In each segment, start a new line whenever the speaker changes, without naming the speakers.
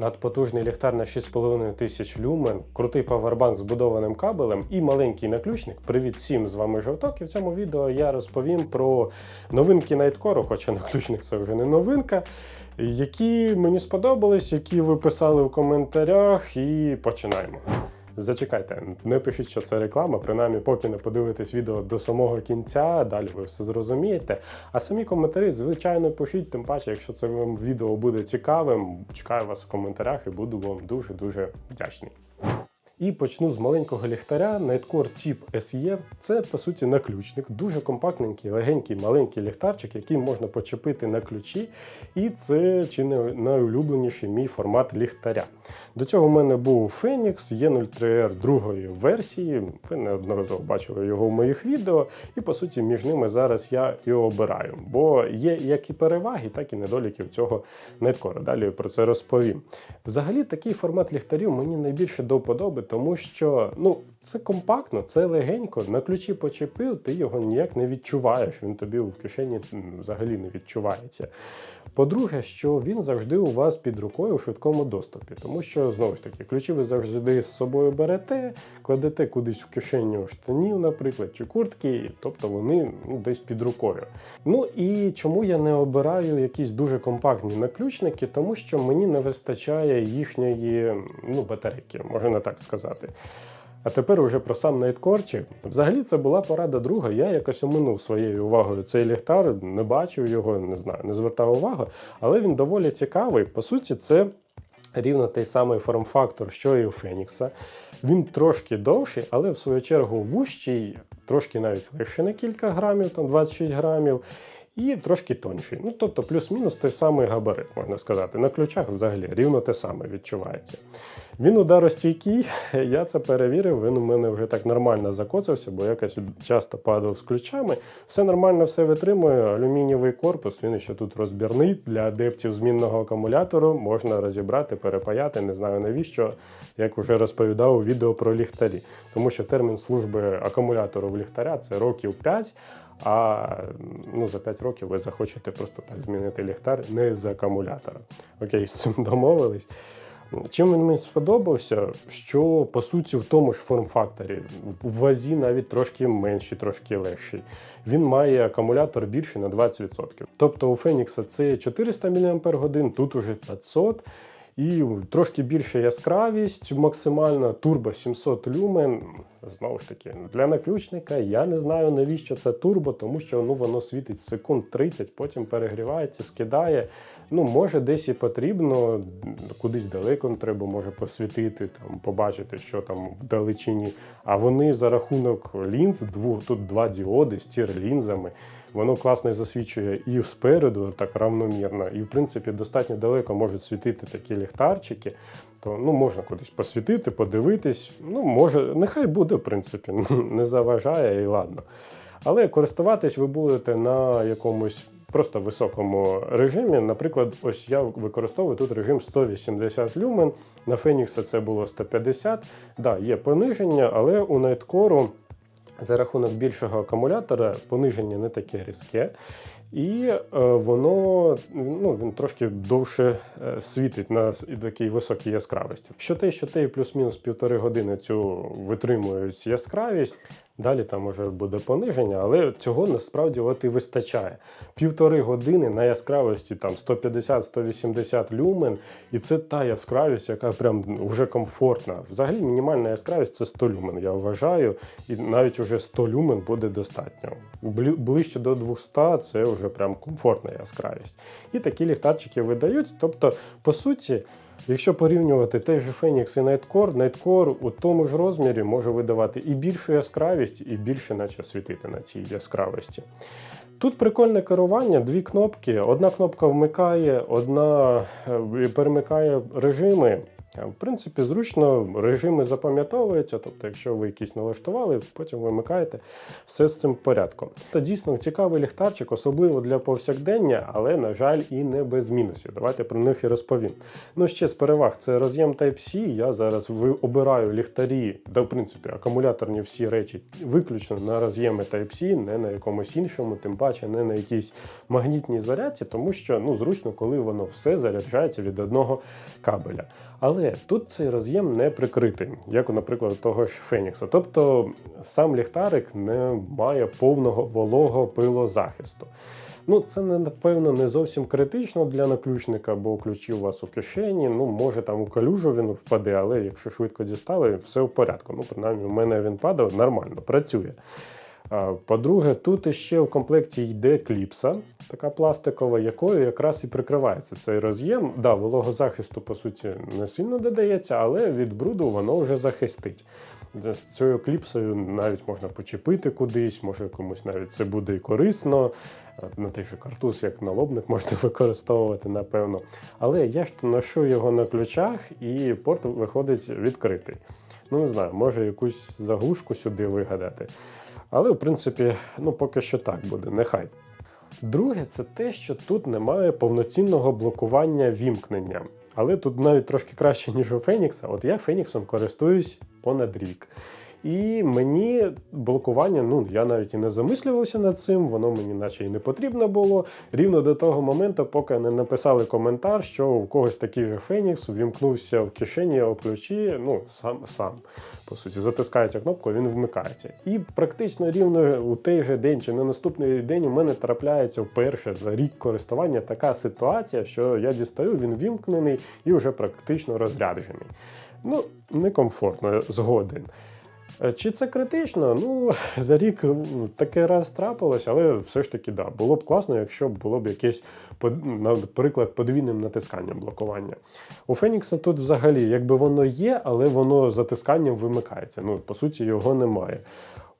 Надпотужний ліхтар на 6,5 тисяч люмен, крутий павербанк з будованим кабелем і маленький наключник. Привіт всім! З вами Жовток. І в цьому відео я розповім про новинки Найткору, хоча наключник це вже не новинка, які мені сподобались, які ви писали в коментарях, і починаємо. Зачекайте, не пишіть, що це реклама, принаймні, поки не подивитесь відео до самого кінця, далі ви все зрозумієте. А самі коментарі, звичайно, пишіть, тим паче, якщо це вам відео буде цікавим, чекаю вас в коментарях і буду вам дуже-дуже вдячний. І почну з маленького ліхтаря Nightcore Tip SE. Це по суті наключник, дуже компактненький, легенький, маленький ліхтарчик, який можна почепити на ключі. І це чи не найулюбленіший мій формат ліхтаря. До цього в мене був Phoenix E03R другої версії. Ви неодноразово бачили його в моїх відео. І по суті, між ними зараз я і обираю. Бо є як і переваги, так і недоліки цього Nightcore. Далі про це розповім. Взагалі, такий формат ліхтарів мені найбільше до вподоби, тому що ну, це компактно, це легенько. На ключі почепив, ти його ніяк не відчуваєш. Він тобі в кишені взагалі не відчувається. По-друге, що він завжди у вас під рукою у швидкому доступі, тому що знову ж таки ключі ви завжди з собою берете, кладете кудись в кишеню штанів, наприклад, чи куртки, тобто вони ну, десь під рукою. Ну і чому я не обираю якісь дуже компактні наключники, тому що мені не вистачає їхньої ну, батарейки, можна так сказати. А тепер уже про сам найткорчик. Взагалі це була порада друга. Я якось оминув своєю увагою цей ліхтар, не бачив його, не знаю, не звертав увагу, але він доволі цікавий. По суті, це рівно той самий форм-фактор, що і у Фенікса. Він трошки довший, але в свою чергу вущий, трошки навіть легше на кілька грамів, там 26 грамів. І трошки тонший. Ну, тобто, плюс-мінус той самий габарит, можна сказати. На ключах взагалі рівно те саме відчувається. Він ударостійкий, я це перевірив, він у мене вже так нормально закоцався, бо якось часто падав з ключами. Все нормально, все витримує. Алюмінієвий корпус, він ще тут розбірний для адептів змінного акумулятору. Можна розібрати, перепаяти, не знаю навіщо, як вже розповідав у відео про ліхтарі. Тому що термін служби акумулятору в ліхтаря це років 5. А ну, за 5 років ви захочете просто так змінити ліхтар не з акумулятора. Окей, з цим домовились. Чим він мені сподобався, що по суті в тому ж форм-факторі, в вазі навіть трошки менший, трошки легший. Він має акумулятор більший на 20%. Тобто у Фенікса це 400 мАч, тут уже 500 і трошки більша яскравість, максимальна турбо 700 люмен. Знову ж таки, для наключника я не знаю навіщо це турбо, тому що ну, воно світить секунд 30, потім перегрівається, скидає. Ну, може, десь і потрібно, кудись далеко треба, може посвітити, там, побачити, що там вдалечині. А вони за рахунок лінз, двох, тут два діоди з тір-лінзами, воно класно засвічує і спереду, так равномірно, і в принципі достатньо далеко можуть світити такі ліхтарчики. То ну, можна кудись посвітити, подивитись. Ну, може, нехай буде, в принципі, не заважає і ладно. Але користуватись ви будете на якомусь просто високому режимі. Наприклад, ось я використовую тут режим 180 люмен. На Фенікса це було 150. Да, є пониження, але у Nightcore за рахунок більшого акумулятора пониження не таке різке. І е, воно ну, він трошки довше е, світить на такій високій яскравості. Що те, що те, плюс-мінус півтори години цю витримують яскравість. Далі там може буде пониження, але цього насправді от і вистачає. Півтори години на яскравості там 150-180 люмен, і це та яскравість, яка прям вже комфортна. Взагалі мінімальна яскравість це 100 люмен, я вважаю, і навіть уже 100 люмен буде достатньо. Ближче до 200 це вже прям комфортна яскравість. І такі ліхтарчики видають. Тобто, по суті, Якщо порівнювати той же Phoenix і Nightcore, Nightcore у тому ж розмірі може видавати і більшу яскравість, і більше наче світити на цій яскравості. Тут прикольне керування, дві кнопки. Одна кнопка вмикає, одна е, перемикає режими. В принципі, зручно режими запам'ятовуються, тобто, якщо ви якісь налаштували, потім вимикаєте все з цим порядком. Це дійсно цікавий ліхтарчик, особливо для повсякдення, але, на жаль, і не без мінусів. Давайте про них і розповім. Ну, ще з переваг це роз'єм Type-C. Я зараз обираю ліхтарі, да, в принципі, акумуляторні всі речі виключно на роз'єми Type-C, не на якомусь іншому, тим паче не на якійсь магнітній зарядці, тому що ну, зручно, коли воно все заряджається від одного кабеля. Але тут цей роз'єм не прикритий, як, наприклад, того ж Фенікса. Тобто сам ліхтарик не має повного вологого пилозахисту. Ну, це напевно не зовсім критично для наключника, бо ключі у вас у кишені. Ну, може там у калюжу він впаде, але якщо швидко дістали, все в порядку. Ну, принаймні, у мене він падав нормально, працює. По-друге, тут іще в комплекті йде кліпса, така пластикова, якою якраз і прикривається цей роз'єм. Да, вологозахисту, по суті, не сильно додається, але від бруду воно вже захистить. З цією кліпсою навіть можна почепити кудись, може комусь навіть це буде і корисно. На той же картуз, як налобник можна використовувати, напевно. Але я ж ношу його на ключах, і порт виходить відкритий. Ну, не знаю, може якусь заглушку сюди вигадати. Але, в принципі, ну поки що так буде, нехай. Друге, це те, що тут немає повноцінного блокування вімкнення. Але тут навіть трошки краще, ніж у Фенікса. От я Феніксом користуюсь понад рік. І мені блокування, ну я навіть і не замислювався над цим, воно мені наче і не потрібно було. Рівно до того моменту, поки не написали коментар, що у когось такий же Фенікс увімкнувся в кишені об ключі, ну сам сам по суті, затискається кнопку, він вмикається. І практично рівно у той же день чи на наступний день у мене трапляється вперше за рік користування така ситуація, що я дістаю, він вімкнений і вже практично розряджений. Ну, некомфортно, згоден. Е, Чи це критично? Ну, за рік таке раз трапилось, але все ж таки, да, було б класно, якщо б було б якесь, наприклад, подвійним натисканням блокування. У Фенікса тут взагалі, якби воно є, але воно затисканням вимикається. Ну, по суті, його немає.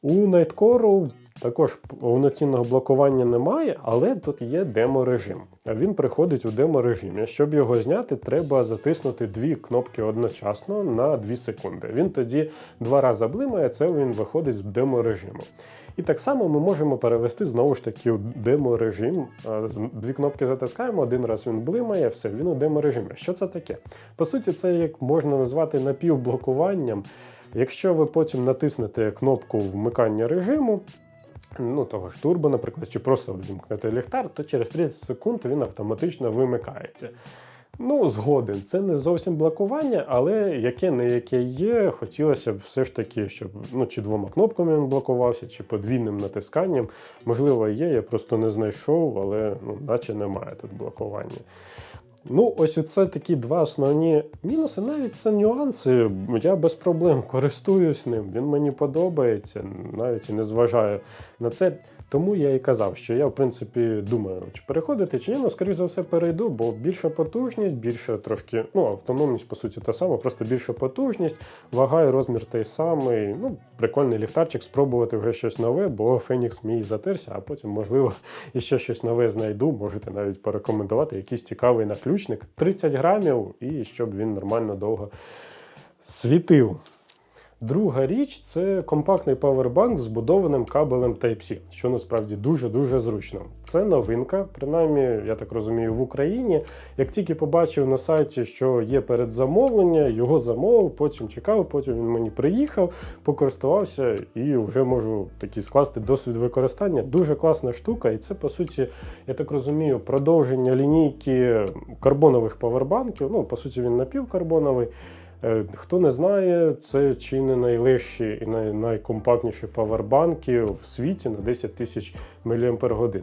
У Nightcore також повноцінного блокування немає, але тут є демо-режим. Він приходить у демо-режимі. Щоб його зняти, треба затиснути дві кнопки одночасно на 2 секунди. Він тоді два рази блимає, це він виходить з демо-режиму. І так само ми можемо перевести знову ж таки у демо-режим. Дві кнопки затискаємо, один раз він блимає, все, він у демо-режимі. Що це таке? По суті, це як можна назвати напівблокуванням. Якщо ви потім натиснете кнопку вмикання режиму, ну того ж турбо, наприклад, чи просто вімкнете ліхтар, то через 30 секунд він автоматично вимикається. Ну, згоден, це не зовсім блокування, але яке не яке є, хотілося б все ж таки, щоб ну, чи двома кнопками він блокувався, чи подвійним натисканням. Можливо, є, я просто не знайшов, але ну, наче немає тут блокування. Ну, ось оце такі два основні мінуси. Навіть це нюанси. Я без проблем користуюсь ним. Він мені подобається, навіть і не зважаю на це. Тому я і казав, що я, в принципі, думаю, чи переходити, чи ні. Ну, скоріш за все, перейду, бо більша потужність, більше трошки, ну, автономність, по суті, та сама, просто більша потужність, вага і розмір той самий. Ну, прикольний ліхтарчик, спробувати вже щось нове, бо Фенікс мій затерся, а потім, можливо, і ще щось нове знайду. Можете навіть порекомендувати якийсь цікавий наключник. 30 грамів, і щоб він нормально довго світив. Друга річ це компактний павербанк з збудованим кабелем Type-C, що насправді дуже-дуже зручно. Це новинка, принаймні, я так розумію, в Україні. Як тільки побачив на сайті, що є передзамовлення, його замовив, потім чекав, потім він мені приїхав, покористувався і вже можу такий скласти досвід використання. Дуже класна штука, і це, по суті, я так розумію, продовження лінійки карбонових павербанків. Ну, по суті, він напівкарбоновий. Е, Хто не знає, це чи не найлегші і найкомпактніші павербанки в світі на 10 тисяч.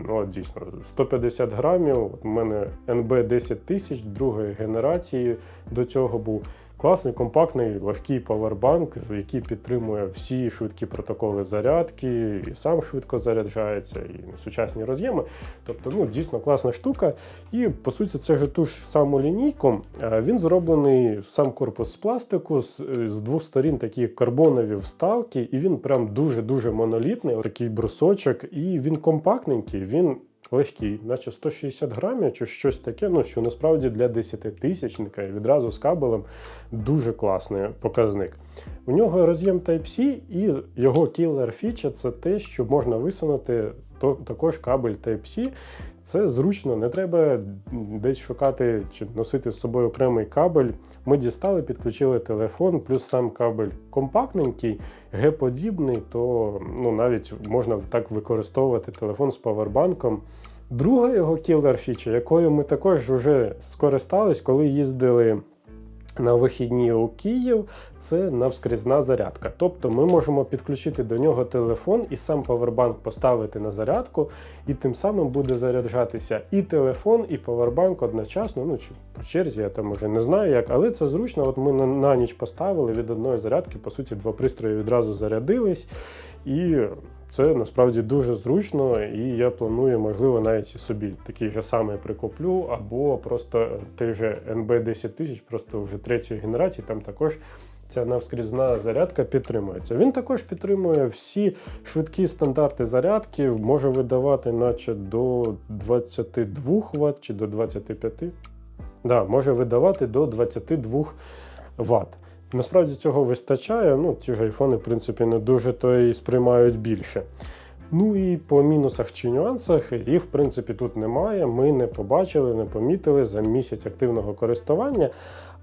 Ну, от дійсно, 150 грамів. У мене НБ 10 тисяч другої генерації до цього був. Класний, компактний, легкий павербанк, який підтримує всі швидкі протоколи зарядки, і сам швидко заряджається, і сучасні роз'єми. Тобто, ну, дійсно класна штука. І по суті, це ж ту ж саму лінійку. Е, Він зроблений сам корпус з пластику, з, з двох сторін такі карбонові вставки, і він прям дуже-дуже монолітний, такий брусочок, і він компактненький. Він легкий, наче 160 грамів чи щось таке, ну що насправді для 10 тисячника і відразу з кабелем дуже класний показник. У нього роз'єм Type-C і його кілер фіча це те, що можна висунути також кабель Type-C. Це зручно, не треба десь шукати чи носити з собою окремий кабель. Ми дістали, підключили телефон, плюс сам кабель компактненький, Г-подібний, то ну, навіть можна так використовувати телефон з павербанком. Друга його кілер фіча, якою ми також вже скористались, коли їздили на вихідні у Київ це навскрізна зарядка. Тобто ми можемо підключити до нього телефон і сам павербанк поставити на зарядку, і тим самим буде заряджатися і телефон, і павербанк одночасно. Ну чи по черзі, я там уже не знаю як, але це зручно. От ми на, на ніч поставили від одної зарядки, по суті, два пристрої відразу зарядились. І це насправді дуже зручно, і я планую, можливо, навіть і собі такий же самий прикуплю, або просто той же NB 10000, просто вже третьої генерації, там також. Ця навскрізна зарядка підтримується. Він також підтримує всі швидкі стандарти зарядки, може видавати, наче до 22 Вт чи до 25. Да, може видавати до 22 Вт. Насправді цього вистачає. Ну, ці ж айфони, в принципі, не дуже то і сприймають більше. Ну і по мінусах чи нюансах їх, в принципі, тут немає. Ми не побачили, не помітили за місяць активного користування.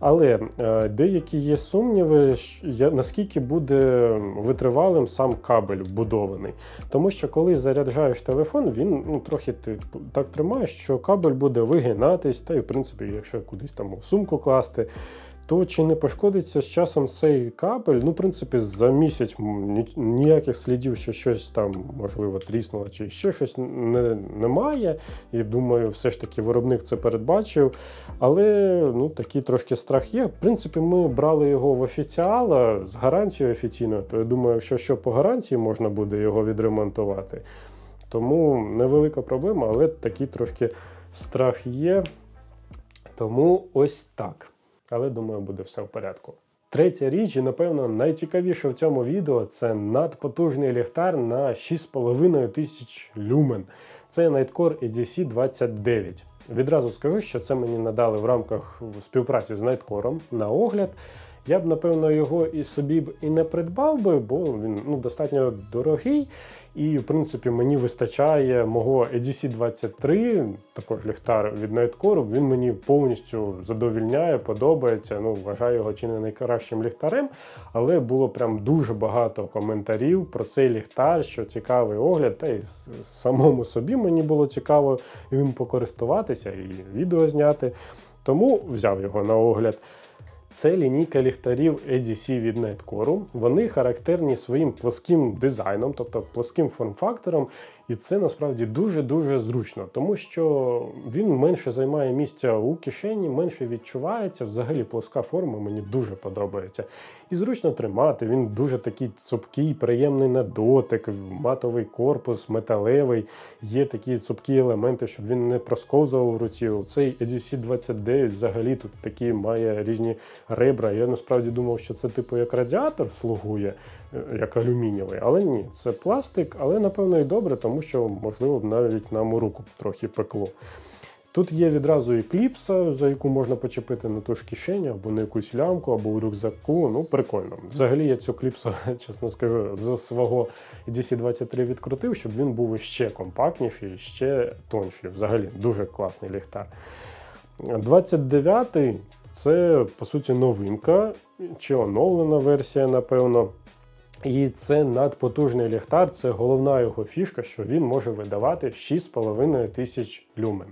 Але е, деякі є сумніви, наскільки буде витривалим сам кабель вбудований. Тому що коли заряджаєш телефон, він ну, трохи ти так тримаєш, що кабель буде вигинатись, та й в принципі, якщо кудись там в сумку класти, то чи не пошкодиться з часом цей кабель? Ну, в принципі, за місяць ніяких слідів, що щось там можливо тріснуло, чи ще щось не, немає. І думаю, все ж таки виробник це передбачив. Але ну, такий трошки страх є. В принципі, ми брали його в офіціала з гарантією офіційною, то я думаю, якщо що по гарантії можна буде його відремонтувати. Тому невелика проблема, але такий трошки страх є. Тому ось так але думаю, буде все в порядку. Третя річ, і напевно найцікавіше в цьому відео це надпотужний ліхтар на 6,5 тисяч люмен. Це Nightcore EDC 29. Відразу скажу, що це мені надали в рамках співпраці з Nightcore на огляд. Я б, напевно, його і собі б і не придбав би, бо він ну, достатньо дорогий. І, в принципі, мені вистачає мого EDC 23, також ліхтар від Nightcore, Він мені повністю задовільняє, подобається. Ну, Вважаю його чи не найкращим ліхтарем. Але було прям дуже багато коментарів про цей ліхтар, що цікавий огляд. Та й самому собі мені було цікаво їм покористуватися і відео зняти. Тому взяв його на огляд. Це лінійка ліхтарів EDC від Netcore. Вони характерні своїм плоским дизайном, тобто плоским форм-фактором, і це насправді дуже-дуже зручно, тому що він менше займає місця у кишені, менше відчувається. Взагалі плоска форма мені дуже подобається. І зручно тримати. Він дуже такий цупкий, приємний на дотик, матовий корпус, металевий. Є такі цупкі елементи, щоб він не просковзував в руці. Цей EDC 29 взагалі тут такі має різні ребра. Я насправді думав, що це типу як радіатор слугує, як алюмінієвий, але ні, це пластик, але напевно і добре, тому що, можливо, навіть нам у руку трохи пекло. Тут є відразу і кліпса, за яку можна почепити на ту ж кишеню, або на якусь лямку, або у рюкзаку. Ну, прикольно. Взагалі я цю кліпсу, чесно скажу, з свого DC23 відкрутив, щоб він був ще компактніший, ще тонший. Взагалі дуже класний ліхтар. 29-й це, по суті, новинка чи оновлена версія, напевно. І це надпотужний ліхтар, це головна його фішка, що він може видавати 6,5 тисяч люмен.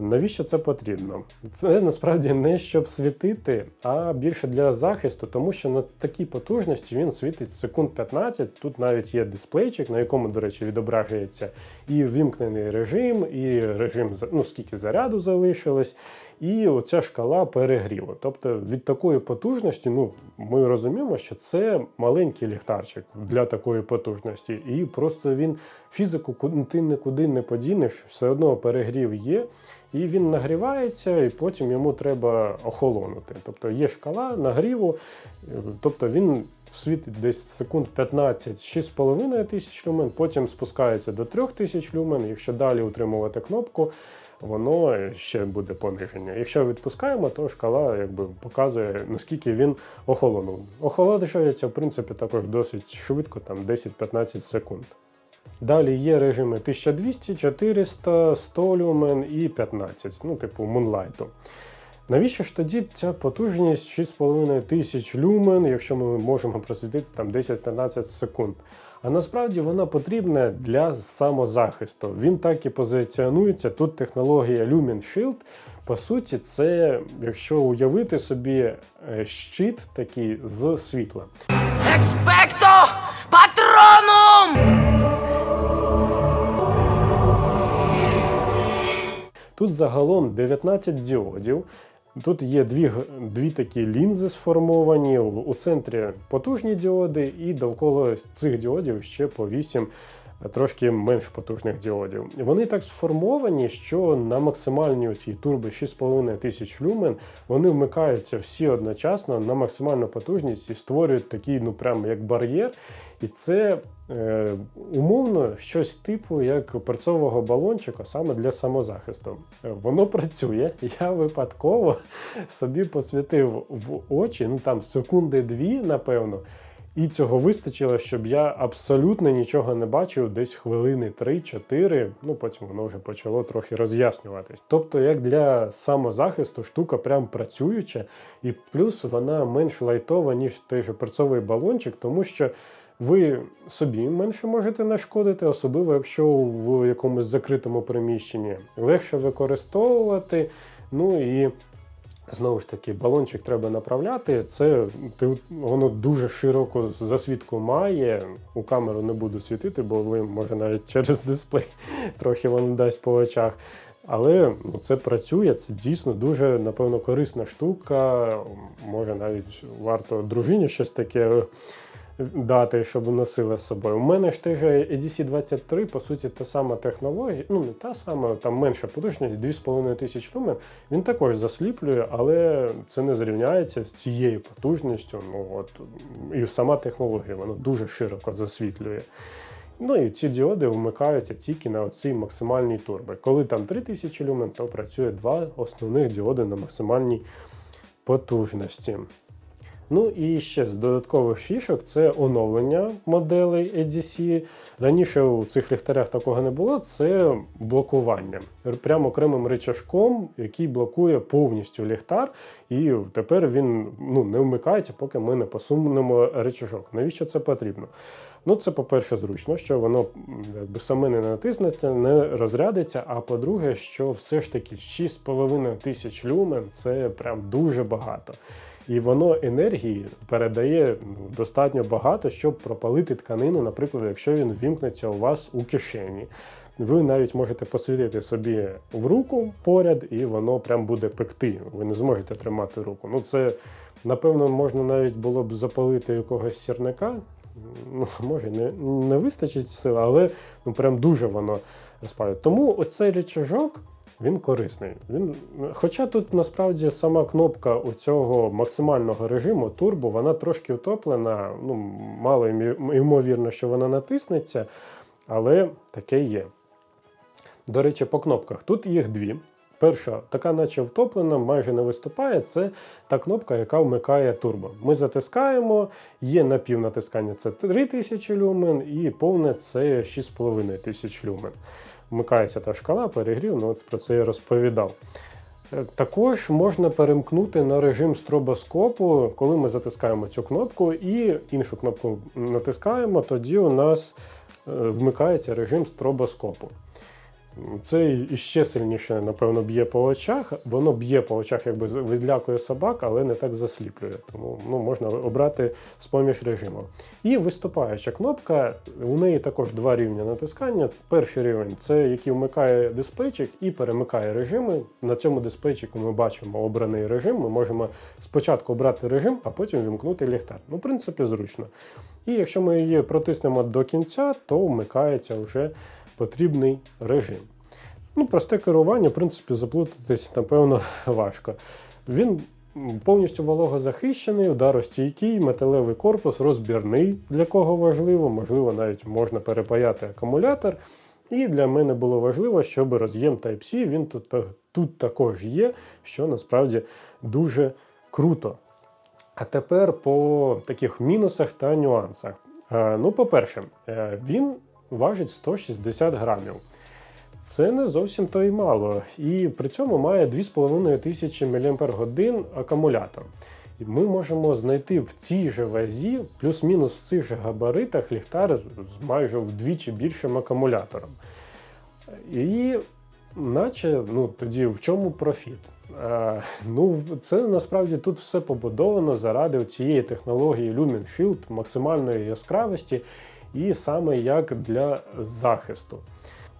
Навіщо це потрібно? Це насправді не щоб світити, а більше для захисту, тому що на такій потужності він світить секунд 15. Тут навіть є дисплейчик, на якому, до речі, відображується і вімкнений режим, і режим ну, скільки заряду залишилось, і оця шкала перегріву. Тобто від такої потужності, ну ми розуміємо, що це маленький ліхтарчик для такої потужності, і просто він фізику ти нікуди не подінеш, все одно перегрів є. І він нагрівається, і потім йому треба охолонути. Тобто є шкала нагріву, тобто він світить десь секунд 15 6,5 тисяч люмен, потім спускається до 3000 люмен. Якщо далі утримувати кнопку, воно ще буде пониження. Якщо відпускаємо, то шкала якби показує, наскільки він охолонув. Охолоджується, в принципі, також досить швидко, там 10-15 секунд. Далі є режими 1200, 400, 100 люмен і 15, ну, типу Moonlight. Навіщо ж тоді ця потужність 6,5 тисяч люмен, якщо ми можемо просвітити там 10-15 секунд? А насправді вона потрібна для самозахисту. Він так і позиціонується. Тут технологія Lumen Shield. По суті, це, якщо уявити собі е, щит такий з світла.
Експекто
Тут загалом 19 діодів. Тут є дві, дві такі лінзи сформовані. У центрі потужні діоди, і довкола цих діодів ще по 8 трошки менш потужних діодів. Вони так сформовані, що на максимальній цій турбі 6,5 тисяч люмен вони вмикаються всі одночасно на максимальну потужність і створюють такий, ну прямо як бар'єр. І це е, умовно щось типу як перцового балончика саме для самозахисту. Е, Воно працює. Я випадково собі посвітив в очі, ну там секунди-дві, напевно. І цього вистачило, щоб я абсолютно нічого не бачив десь хвилини 3-4, ну потім воно вже почало трохи роз'яснюватись. Тобто, як для самозахисту, штука прям працююча, і плюс вона менш лайтова, ніж той же перцовий балончик, тому що ви собі менше можете нашкодити, особливо якщо в якомусь закритому приміщенні легше використовувати. Ну і Знову ж таки, балончик треба направляти. Це ти, воно дуже широку засвідку має. У камеру не буду світити, бо ви може навіть через дисплей трохи воно дасть по очах. Але ну, це працює, це дійсно дуже, напевно, корисна штука. Може, навіть варто дружині щось таке дати, щоб носила з собою. У мене ж той же EDC 23, по суті, та сама технологія, ну не та сама, там менша потужність, 2,5 тисяч люмен. Він також засліплює, але це не зрівняється з цією потужністю. Ну от і сама технологія, вона дуже широко засвітлює. Ну і ці діоди вмикаються тільки на оцій максимальній турбі. Коли там 3000 люмен, то працює два основних діоди на максимальній потужності. Ну і ще з додаткових фішок це оновлення моделей EDC. Раніше у цих ліхтарях такого не було. Це блокування прямо окремим рычажком, який блокує повністю ліхтар, і тепер він ну, не вмикається, поки ми не посунемо рычажок. Навіщо це потрібно? Ну, це, по-перше, зручно, що воно якби саме не натиснеться, не розрядиться. А по-друге, що все ж таки 6,5 тисяч люмен це прям дуже багато. І воно енергії передає ну, достатньо багато, щоб пропалити тканину, наприклад, якщо він вімкнеться у вас у кишені. Ви навіть можете посвітити собі в руку поряд, і воно прям буде пекти. Ви не зможете тримати руку. Ну, це, напевно, можна навіть було б запалити якогось сірника. Ну, може, не, не вистачить сил, але ну, прям дуже воно розпалює. Тому оцей рычажок, він корисний. Він, хоча тут насправді сама кнопка у цього максимального режиму турбо, вона трошки втоплена. Ну, мало ймовірно, що вона натиснеться, але таке є. До речі, по кнопках. Тут їх дві. Перша, така, наче втоплена, майже не виступає. Це та кнопка, яка вмикає турбо. Ми затискаємо, є напівнатискання це 3000 люмен, і повне це 6500 люмен. Вмикається та шкала, перегрів, ну от про це я розповідав. Е, Також можна перемкнути на режим стробоскопу, коли ми затискаємо цю кнопку і іншу кнопку натискаємо, тоді у нас е, вмикається режим стробоскопу. Це іще сильніше, напевно, б'є по очах. Воно б'є по очах, якби відлякує собак, але не так засліплює. Тому ну, можна обрати з-поміж режиму. І виступаюча кнопка, у неї також два рівні натискання. Перший рівень це який вмикає дисплейчик і перемикає режими. На цьому дисплейчику ми бачимо обраний режим. Ми можемо спочатку обрати режим, а потім вімкнути ліхтар. Ну, в принципі, зручно. І якщо ми її протиснемо до кінця, то вмикається вже потрібний режим. Ну, просте керування, в принципі, заплутатись, напевно, важко. Він повністю вологозахищений, ударостійкий, металевий корпус, розбірний, для кого важливо, можливо, навіть можна перепаяти акумулятор. І для мене було важливо, щоб роз'єм Type-C він тут, тут також є, що насправді дуже круто. А тепер по таких мінусах та нюансах. Е, Ну, по-перше, е, він важить 160 грамів. Це не зовсім то й мало. І при цьому має 2500 тисячі мАч акумулятор. І ми можемо знайти в цій же вазі, плюс-мінус в цих же габаритах, ліхтар з майже вдвічі більшим акумулятором. І наче ну, тоді в чому профіт? Е, ну, це насправді тут все побудовано заради цієї технології Lumen Shield, максимальної яскравості, і саме як для захисту.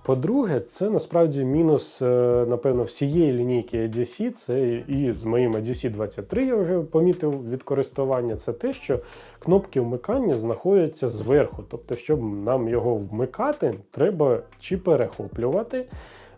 По-друге, це насправді мінус, е, напевно, всієї лінійки ADC, це і з моїм ADC 23 я вже помітив від користування, це те, що кнопки вмикання знаходяться зверху. Тобто, щоб нам його вмикати, треба чи перехоплювати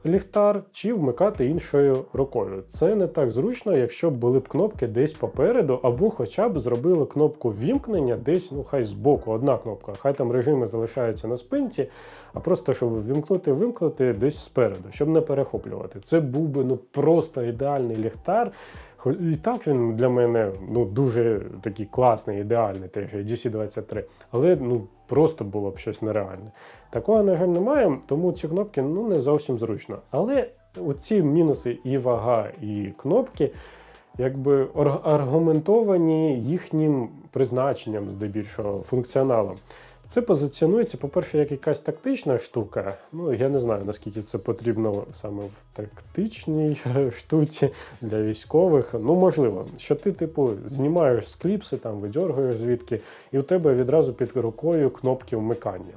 ліхтар, чи вмикати іншою рукою. Це не так зручно, якщо б були б кнопки десь попереду, або хоча б зробили кнопку вімкнення десь, ну хай збоку, одна кнопка. Хай там режими залишаються на спинці, а просто щоб вімкнути, вимкнути десь спереду, щоб не перехоплювати. Це був би ну просто ідеальний ліхтар. І так він для мене ну дуже такий класний, ідеальний, теж DC23. Але ну просто було б щось нереальне. Такого, на жаль, немає, тому ці кнопки ну не зовсім зручно. Але оці мінуси і вага, і кнопки. Якби аргументовані їхнім призначенням, здебільшого, функціоналом. Це позиціонується, по-перше, як якась тактична штука. Ну, я не знаю, наскільки це потрібно саме в тактичній штуці для військових. Ну, можливо, що ти, типу, знімаєш з кліпси, там видьоргуєш звідки, і у тебе відразу під рукою кнопки вмикання.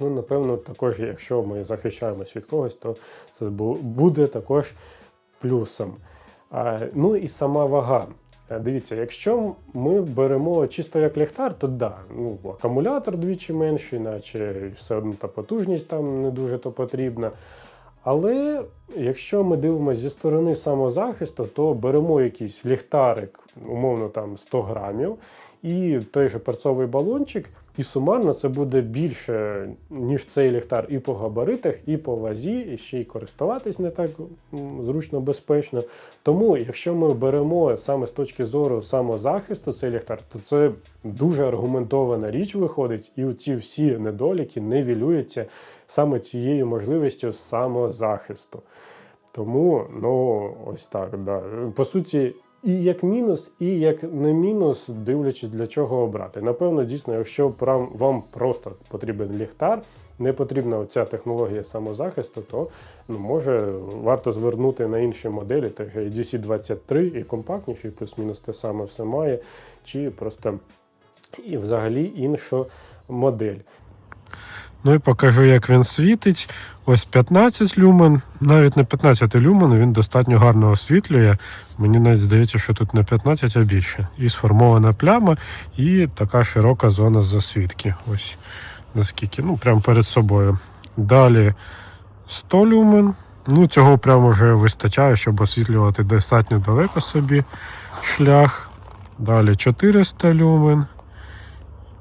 Ну, напевно, також, якщо ми захищаємось від когось, то це буде також плюсом. Ну і сама вага. Е, Дивіться, якщо ми беремо чисто як ліхтар, то да, ну, акумулятор двічі менший, наче все одно та потужність там не дуже то потрібна. Але якщо ми дивимося зі сторони самозахисту, то беремо якийсь ліхтарик, умовно там 100 грамів, і той же перцовий балончик, і сумарно це буде більше, ніж цей ліхтар і по габаритах, і по вазі, і ще й користуватись не так зручно, безпечно. Тому, якщо ми беремо саме з точки зору самозахисту цей ліхтар, то це дуже аргументована річ виходить, і ці всі недоліки нивелюються саме цією можливістю самозахисту. Тому, ну, ось так, да. По суті, і як мінус, і як не мінус, дивлячись для чого обрати. Напевно, дійсно, якщо вам просто потрібен ліхтар, не потрібна ця технологія самозахисту, то ну, може варто звернути на інші моделі, так як DC23 і компактніший, плюс-мінус те саме все має, чи просто і взагалі іншу модель. Ну і покажу, як він світить. Ось 15 люмен, навіть не 15 люмен, він достатньо гарно освітлює. Мені навіть здається, що тут не 15, а більше. І сформована пляма, і така широка зона засвітки. Ось наскільки, ну, прямо перед собою. Далі 100 люмен. Ну, цього прямо вже вистачає, щоб освітлювати достатньо далеко собі шлях. Далі 400 люмен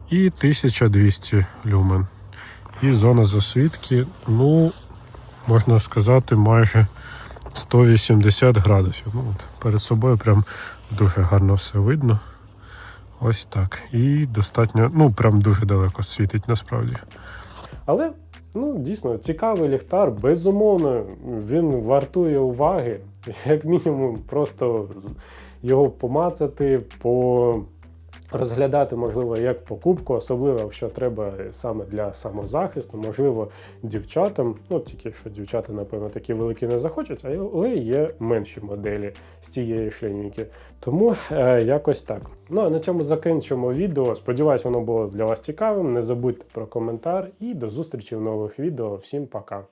і 1200 люмен. І зона засвітки, ну, можна сказати, майже 180 градусів. Ну, от перед собою прям дуже гарно все видно. Ось так. І достатньо, ну, прям дуже далеко світить насправді. Але ну, дійсно цікавий ліхтар, безумовно, він вартує уваги. Як мінімум, просто його помацати, по розглядати, можливо, як покупку, особливо, якщо треба саме для самозахисту, можливо, дівчатам, ну тільки що дівчата, напевно, такі великі не захочуть, але є менші моделі з цієї ж. Тому е, якось так. Ну а на цьому закінчимо відео. Сподіваюсь, воно було для вас цікавим. Не забудьте про коментар і до зустрічі в нових відео. Всім пока!